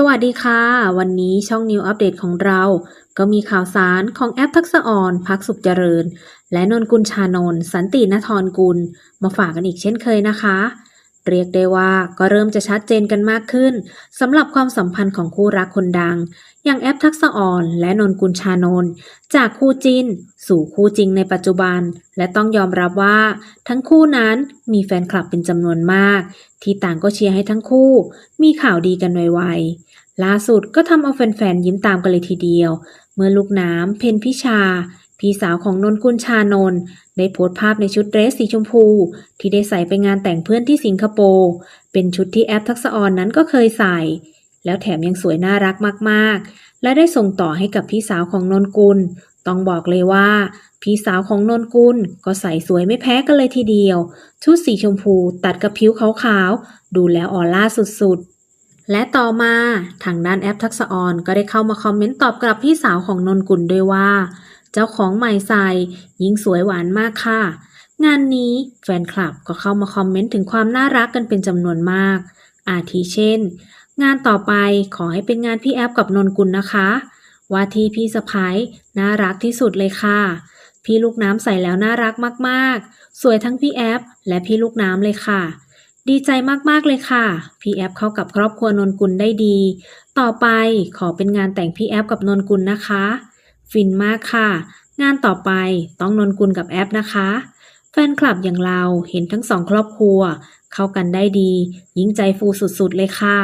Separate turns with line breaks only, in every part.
สวัสดีค่ะ วันนี้ช่องนิวอัปเดตของเรา ก็มีข่าวสารของแอปทักษะออนพักสุขเจริญ และนนกุลชานนสันตินทรกุล มาฝากกันอีกเช่นเคยนะคะ เรียกได้ว่าก็เริ่มจะชัดเจนกันมากขึ้นสำหรับความสัมพันธ์ของคู่รักคนดัง อย่างแอปทักษะออน และนนกุลชานนจากคู่จิ้นสู่คู่จริงในปัจจุบัน และต้องยอมรับว่า ทั้งคู่นั้นมีแฟนคลับเป็นจำนวนมาก ที่ต่างก็เชียร์ให้ทั้งคู่ มีข่าวดีกันไวๆล่าสุดก็ทำเอาแฟนๆยิ้มตามกันเลยทีเดียว เมื่อลูกน้ำเพนพิชา พี่สาวของนนกุลชานนท์ได้โพสต์ภาพในชุดเดรสสีชมพู ที่ได้ใส่ไปงานแต่งเพื่อนที่สิงคโปร์เป็นชุดที่แอปทักษะออนนั้นก็เคยใส่ แล้วแถมยังสวยน่ารักมากๆ และได้ส่งต่อให้กับพี่สาวของนนกุล ต้องบอกเลยว่า พี่สาวของนนกุลก็ใส่สวยไม่แพ้กันเลยทีเดียว ชุดสีชมพูตัดกับผิวขาวๆดูแล้วออร่าสุดๆและต่อมาทางด้านแอปทักษะออนก็ได้เข้ามาคอมเมนต์ตอบกลับพี่สาวของนนกุลด้วยว่า เจ้าของใหม่ใส่ยิ่งสวยหวานมากค่ะ งานนี้แฟนคลับก็เข้ามาคอมเมนต์ถึงความน่ารักกันเป็นจำนวนมาก อาทิเช่น งานต่อไปขอให้เป็นงานพี่แอฟกับนนกุลนะคะ ว่าที่พี่สะพ้ายน่ารักที่สุดเลยค่ะ พี่ลูกน้ำใส่แล้วน่ารักมากๆ สวยทั้งพี่แอฟและพี่ลูกน้ำเลยค่ะดีใจมาก ๆ เลยค่ะ พี่แอฟเข้ากับครอบครัวนนกุลได้ดี ต่อไปขอเป็นงานแต่งพี่แอฟกับนนกุลนะคะ ฟินมากค่ะ งานต่อไปต้องนนกุลกับแอฟนะคะ แฟนคลับอย่างเราเห็นทั้งสองครอบครัว เข้ากันได้ดี ยิ่งใจฟูสุดๆเลยค่ะ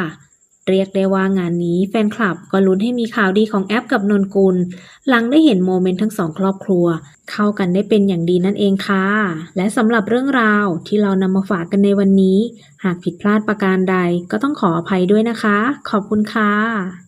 เรียกได้ว่างานนี้แฟนคลับก็ลุ้นให้มีข่าวดีของแอปกับนนกุล หลังได้เห็นโมเมนต์ทั้งสองครอบครัว เข้ากันได้เป็นอย่างดีนั่นเองค่ะ และสำหรับเรื่องราวที่เรานำมาฝากกันในวันนี้ หากผิดพลาดประการใดก็ต้องขออภัยด้วยนะคะ ขอบคุณค่ะ